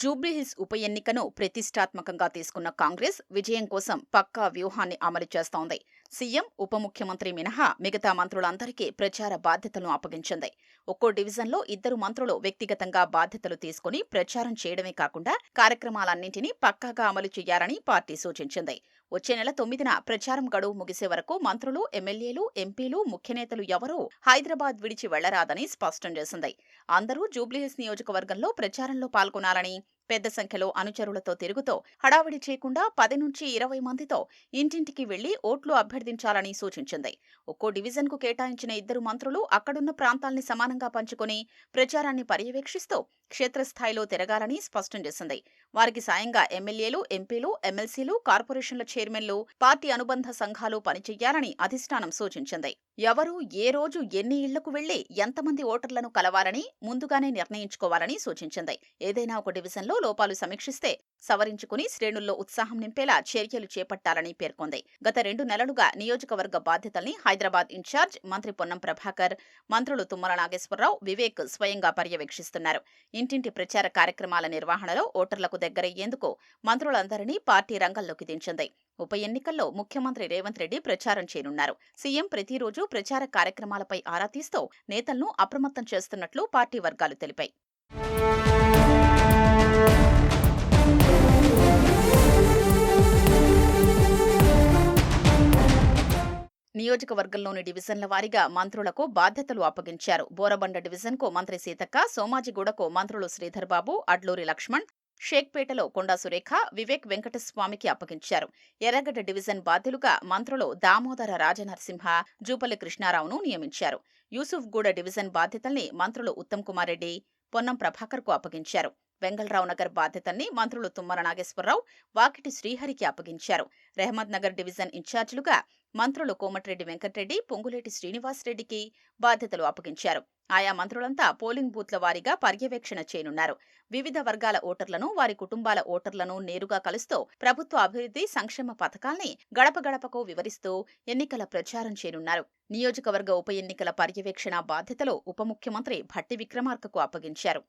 జూబ్లీహిల్స్ ఉప ఎన్నికను ప్రతిష్టాత్మకంగా తీసుకున్న కాంగ్రెస్ విజయం కోసం పక్కా వ్యూహాన్ని అమలు చేస్తోంది. సీఎం ఉప ముఖ్యమంత్రి మినహా మిగతా మంత్రులందరికీ ప్రచార బాధ్యతలను అప్పగించింది. ఒక్కో డివిజన్లో ఇద్దరు మంత్రులు వ్యక్తిగతంగా బాధ్యతలు తీసుకుని ప్రచారం చేయడమే కాకుండా కార్యక్రమాలన్నింటినీ పక్కాగా అమలు చేయాలని పార్టీ సూచించింది. వచ్చే నెల తొమ్మిదిన ప్రచారం గడువు ముగిసే వరకు మంత్రులు ఎమ్మెల్యేలు ఎంపీలు ముఖ్యనేతలు ఎవరూ హైదరాబాద్ విడిచి వెళ్ళరాదని స్పష్టం చేసింది. అందరూ జూబ్లీహిల్స్ నియోజకవర్గంలో ప్రచారంలో పాల్గొనాలని పెద్ద సంఖ్యలో అనుచరులతో తిరుగుతూ హడావిడి చేయకుండా పది నుంచి ఇరవై మందితో ఇంటింటికి వెళ్ళి ఓట్లు అభ్యర్థించాలని సూచించింది. ఒక్కో డివిజన్కు కేటాయించిన ఇద్దరు మంత్రులు అక్కడున్న ప్రాంతాల్ని సమానంగా పంచుకుని ప్రచారాన్ని పర్యవేక్షిస్తూ క్షేత్రస్థాయిలో తిరగాలని స్పష్టం చేసింది. వారికి సాయంగా ఎమ్మెల్యేలు ఎంపీలు ఎమ్మెల్సీలు కార్పొరేషన్ల చైర్మన్లు పార్టీ అనుబంధ సంఘాలు పనిచేయాలని అధిష్టానం సూచించింది. ఎవరు ఏ రోజు ఎన్ని ఇళ్ళకు వెళ్ళి ఎంతమంది ఓటర్లను కలవాలని ముందుగానే నిర్ణయించుకోవాలని సూచించింది. ఏదైనా ఒక డివిజన్లో లోపాలు సమీక్షిస్తే సవరించుకుని శ్రేణుల్లో ఉత్సాహం నింపేలా చర్యలు చేపట్టాలని పేర్కొంది. గత రెండు నెలలుగా నియోజకవర్గ బాధ్యతల్ని హైదరాబాద్ ఇన్ఛార్జ్ మంత్రి పొన్నం ప్రభాకర్ మంత్రులు తుమ్మల నాగేశ్వరరావు వివేక్ స్వయంగా పర్యవేక్షిస్తున్నారు. ఇంటింటి ప్రచార కార్యక్రమాల నిర్వహణలో ఓటర్లకు దగ్గరయ్యేందుకు మంత్రులందరినీ పార్టీ రంగంలోకి దించింది. ఉప ఎన్నికల్లో ముఖ్యమంత్రి రేవంత్ రెడ్డి ప్రచారం చేయనున్నారు. సీఎం ప్రతిరోజు ప్రచార కార్యక్రమాలపై ఆరా తీస్తూ నేతలను అప్రమత్తం చేస్తున్నట్లు పార్టీ వర్గాలు తెలిపాయి. నియోజకవర్గంలోని డివిజన్ల వారీగా మంత్రులకు బాధ్యతలు అప్పగించారు. బోరబండ డివిజన్కు మంత్రి సీతక్క సోమాజిగూడకు మంత్రులు శ్రీధర్ బాబు అడ్లూరి లక్ష్మణ్ షేక్పేటలో కొండా సురేఖ వివేక్ వెంకటస్వామికి అప్పగించారు. ఎర్రగడ్డ డివిజన్ బాధ్యులుగా మంత్రులు దామోదర రాజనరసింహ జూపల్లి కృష్ణారావును నియమించారు. యూసుఫ్గూడ డివిజన్ బాధ్యతల్ని మంత్రులు ఉత్తమ్ కుమార్ రెడ్డి పొన్నం ప్రభాకర్కు అప్పగించారు. వెంగళరావు నగర్ బాధ్యతల్ని మంత్రులు తుమ్మల నాగేశ్వరరావు వాకిటి శ్రీహరికి అప్పగించారు. రెహమద్ నగర్ డివిజన్ ఇన్ఛార్జీలుగా మంత్రులు కోమటిరెడ్డి వెంకటరెడ్డి పొంగులేటి శ్రీనివాసరెడ్డికి బాధ్యతలు అప్పగించారు. ఆయా మంత్రులంతా పోలింగ్ బూత్ల వారీగా పర్యవేక్షణ చేయనున్నారు. వివిధ వర్గాల ఓటర్లను వారి కుటుంబాల ఓటర్లను నేరుగా కలుస్తూ ప్రభుత్వ అభివృద్ధి సంక్షేమ పథకాల్ని గడప గడపకు వివరిస్తూ ఎన్నికల ప్రచారం చేయనున్నారు. నియోజకవర్గ ఉప ఎన్నికల పర్యవేక్షణ బాధ్యతలు ఉప ముఖ్యమంత్రి భట్టి విక్రమార్కకు అప్పగించారు.